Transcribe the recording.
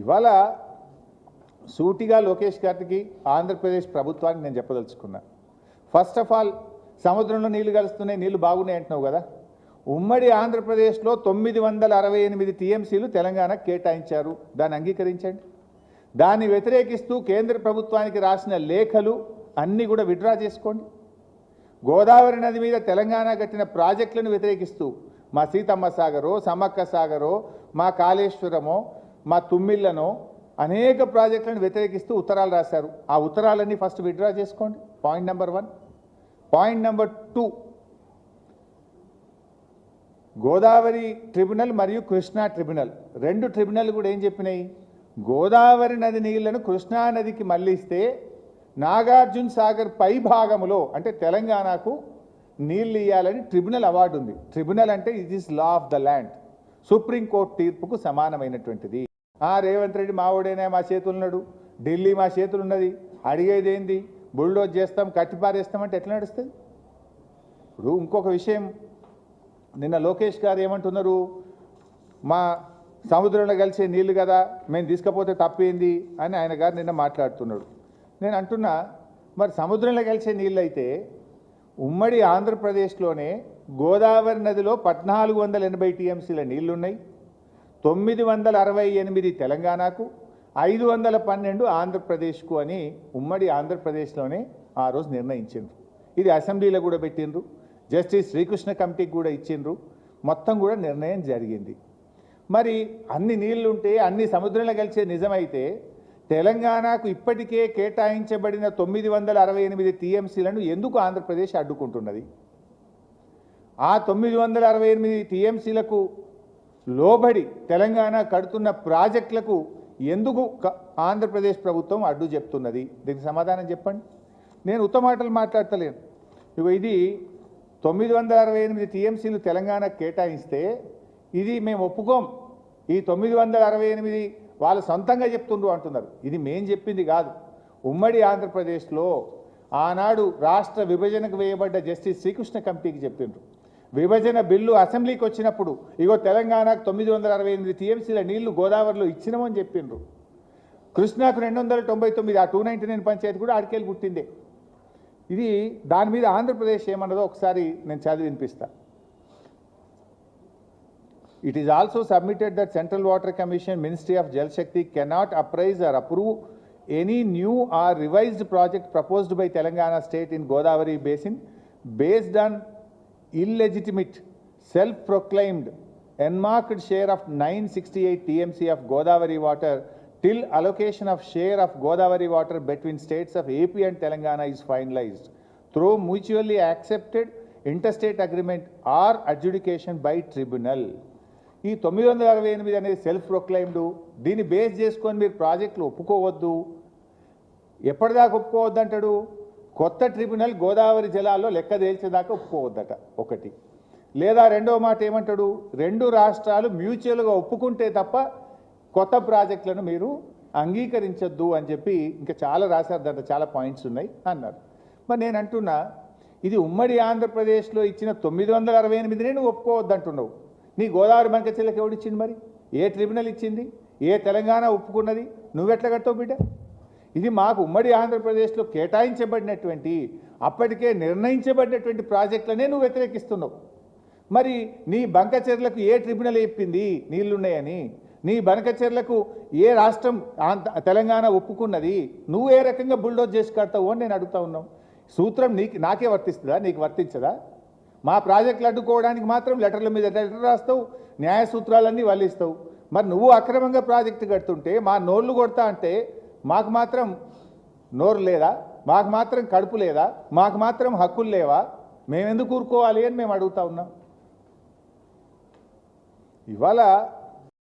ఇవాళ సూటిగా లోకేష్ గారికి ఆంధ్రప్రదేశ్ ప్రభుత్వానికి నేను చెప్పదలుచుకున్నా. ఫస్ట్ ఆఫ్ ఆల్ సముద్రంలో నీళ్ళు కలుస్తున్నాయి నీళ్ళు బాగున్నాయి అంటున్నావు కదా. ఉమ్మడి ఆంధ్రప్రదేశ్లో తొమ్మిది వందల అరవై ఎనిమిది టీఎంసీలు తెలంగాణకు కేటాయించారు. దాన్ని అంగీకరించండి. దాన్ని వ్యతిరేకిస్తూ కేంద్ర ప్రభుత్వానికి రాసిన లేఖలు అన్నీ కూడా విడ్రా చేసుకోండి. గోదావరి నది మీద తెలంగాణ కట్టిన ప్రాజెక్టులను వ్యతిరేకిస్తూ మా సీతమ్మ సాగరో సమక్క సాగరో మా కాళేశ్వరమో మా తుమ్మిళ్ళను అనేక ప్రాజెక్టులను వ్యతిరేకిస్తూ ఉత్తరాలు రాశారు. ఆ ఉత్తరాలన్నీ ఫస్ట్ విత్డ్రా చేసుకోండి. Point number one point number two Godavari tribunal మరియు కృష్ణా ట్రిబ్యునల్ రెండు ట్రిబ్యునల్ కూడా ఏం చెప్పినాయి? గోదావరి నది నీళ్ళను కృష్ణా నదికి మళ్ళిస్తే నాగార్జున సాగర్ పై భాగములో అంటే తెలంగాణకు నీళ్ళు ఇవ్వాలని ట్రిబ్యునల్ అవార్డు ఉంది. ట్రిబ్యునల్ అంటే it is law of the land supreme court తీర్పుకు సమానమైనటువంటిది. రేవంత్ రెడ్డి మావోడేనే మా చేతులున్నాడు ఢిల్లీ మా చేతులున్నది అడిగేది ఏంది? బుల్డోజ్ చేస్తాం కట్టిపారేస్తామంటే ఎట్లా నడుస్తుంది? ఇప్పుడు ఇంకొక విషయం. నిన్న లోకేష్ గారు ఏమంటున్నారు? మా సముద్రంలో కలిసే నీళ్ళు కదా మేము తీసుకపోతే తప్పేంది అని ఆయన గారు నిన్న మాట్లాడుతున్నాడు నేను అంటున్నా మరి సముద్రంలో కలిసే నీళ్ళు అయితే ఉమ్మడి ఆంధ్రప్రదేశ్లోనే గోదావరి నదిలో పద్నాలుగు వందల ఎనభై టీఎంసీల నీళ్ళున్నాయి. తొమ్మిది వందల అరవై ఎనిమిది తెలంగాణకు ఐదు వందల పన్నెండు ఆంధ్రప్రదేశ్కు అని ఉమ్మడి ఆంధ్రప్రదేశ్లోనే ఆ రోజు నిర్ణయించిండ్రు. ఇది అసెంబ్లీలో కూడా పెట్టిండ్రు జస్టిస్ శ్రీకృష్ణ కమిటీకి కూడా ఇచ్చిండ్రు మొత్తం కూడా నిర్ణయం జరిగింది. మరి అన్ని నీళ్ళుంటే అన్ని సముద్రంలో కలిసే నిజమైతే తెలంగాణకు ఇప్పటికే కేటాయించబడిన తొమ్మిది వందల అరవై ఎనిమిది టీఎంసీలను ఎందుకు ఆంధ్రప్రదేశ్ అడ్డుకుంటున్నది? ఆ తొమ్మిది వందల అరవై ఎనిమిది టీఎంసీలకు లోబడి తెలంగాణ కడుతున్న ప్రాజెక్టులకు ఎందుకు క- ఆంధ్రప్రదేశ్ ప్రభుత్వం అడ్డు చెప్తున్నది? దీనికి సమాధానం చెప్పండి. నేను ఉత్తమాటలు మాట్లాడతలేను. ఇక ఇది తొమ్మిది వందల అరవై ఎనిమిది టీఎంసీలు తెలంగాణ కేటాయిస్తే ఇది మేము ఒప్పుకోం. ఈ తొమ్మిది వందల అరవై ఎనిమిది వాళ్ళు సొంతంగా చెప్తుండ్రు అంటున్నారు. ఇది మేం చెప్పింది కాదు. ఉమ్మడి ఆంధ్రప్రదేశ్లో ఆనాడు రాష్ట్ర విభజనకు వేయబడ్డ జస్టిస్ శ్రీకృష్ణ కమిటీకి చెప్పిండ్రు. విభజన బిల్లు అసెంబ్లీకి వచ్చినప్పుడు ఇగో తెలంగాణకు తొమ్మిది వందల అరవై ఎనిమిది టీఎంసీల నీళ్ళు గోదావరిలో ఇచ్చినామని చెప్పిండ్రు. కృష్ణాకు రెండు వందల తొంభై తొమ్మిది ఆ టూ నైంటీ నైన్ పంచాయతీ కూడా అడికెళ్ళి పుట్టిందే. ఇది దాని మీద ఆంధ్రప్రదేశ్ ఏమన్నదో ఒకసారి నేను చదివి వినిపిస్తా. It is also submitted that central water commission ministry of Jal Shakti cannot appraise or approve any new or revised project proposed by Telangana state in Godavari basin based on illegitimate, self-proclaimed, enmarked share of 968 TMC of Godavari water till allocation of share of Godavari water between states of AP and Telangana is finalized through mutually accepted interstate agreement or adjudication by tribunal. ఈ తొమ్మిది వందల అరవై ఎనిమిది అనేది self proclaimed దీన్ని base చేసుకొని మీరు ప్రాజెక్టులు ఒప్పుకోవద్దు ఎప్పటిదాకా ఒప్పుకోవద్దు అంటాడు కొత్త ట్రిబ్యునల్ గోదావరి జలాల్లో లెక్క తేల్చేదాకా ఒప్పుకోవద్దట. ఒకటి. లేదా రెండో మాట ఏమంటాడు? రెండు రాష్ట్రాలు మ్యూచువల్గా ఒప్పుకుంటే తప్ప కొత్త ప్రాజెక్టులను మీరు అంగీకరించొద్దు అని చెప్పి ఇంకా చాలా రాశారు దాంట్లో చాలా పాయింట్స్ ఉన్నాయి అన్నారు. మరి నేను అంటున్నా ఇది ఉమ్మడి ఆంధ్రప్రదేశ్లో ఇచ్చిన తొమ్మిది వందల అరవై ఎనిమిదినే నువ్వు ఒప్పుకోవద్దు అంటున్నావు నీ గోదావరి బంక చెల్లెకి ఎవడిచ్చింది మరి? ఏ ట్రిబ్యునల్ ఇచ్చింది? ఏ తెలంగాణ ఒప్పుకున్నది? నువ్వెట్లా కట్టావు బిడ్డ? ఇది మాకు ఉమ్మడి ఆంధ్రప్రదేశ్లో కేటాయించబడినటువంటి అప్పటికే నిర్ణయించబడినటువంటి ప్రాజెక్టులనే నువ్వు వ్యతిరేకిస్తున్నావు. మరి నీ బంక చెర్లకు ఏ ట్రిబ్యునల్ చెప్పింది నీళ్ళున్నాయని నీ బంక చెర్లకు ఏ రాష్ట్రం ఆంధ్ర తెలంగాణ ఒప్పుకున్నది నువ్వు ఏ రకంగా బుల్డోజ్ చేసి కడతావు అని నేను అడుగుతా ఉన్నాం. సూత్రం నీకు నాకే వర్తిస్తుందా? నీకు వర్తించదా? మా ప్రాజెక్టులు అడ్డుకోవడానికి మాత్రం లెటర్ల మీద లెటర్ రాస్తావు న్యాయ సూత్రాలన్నీ వల్లిస్తావు. మరి నువ్వు అక్రమంగా ప్రాజెక్టు కడుతుంటే మా నోళ్ళు కొడతా అంటే మాకు మాత్రం నోరు లేదా? మాకు మాత్రం కడుపు లేదా? మాకు మాత్రం హక్కులు లేవా? మేమెందుకు ఊరుకోవాలి అని మేము అడుగుతా ఉన్నాం. ఇవాళ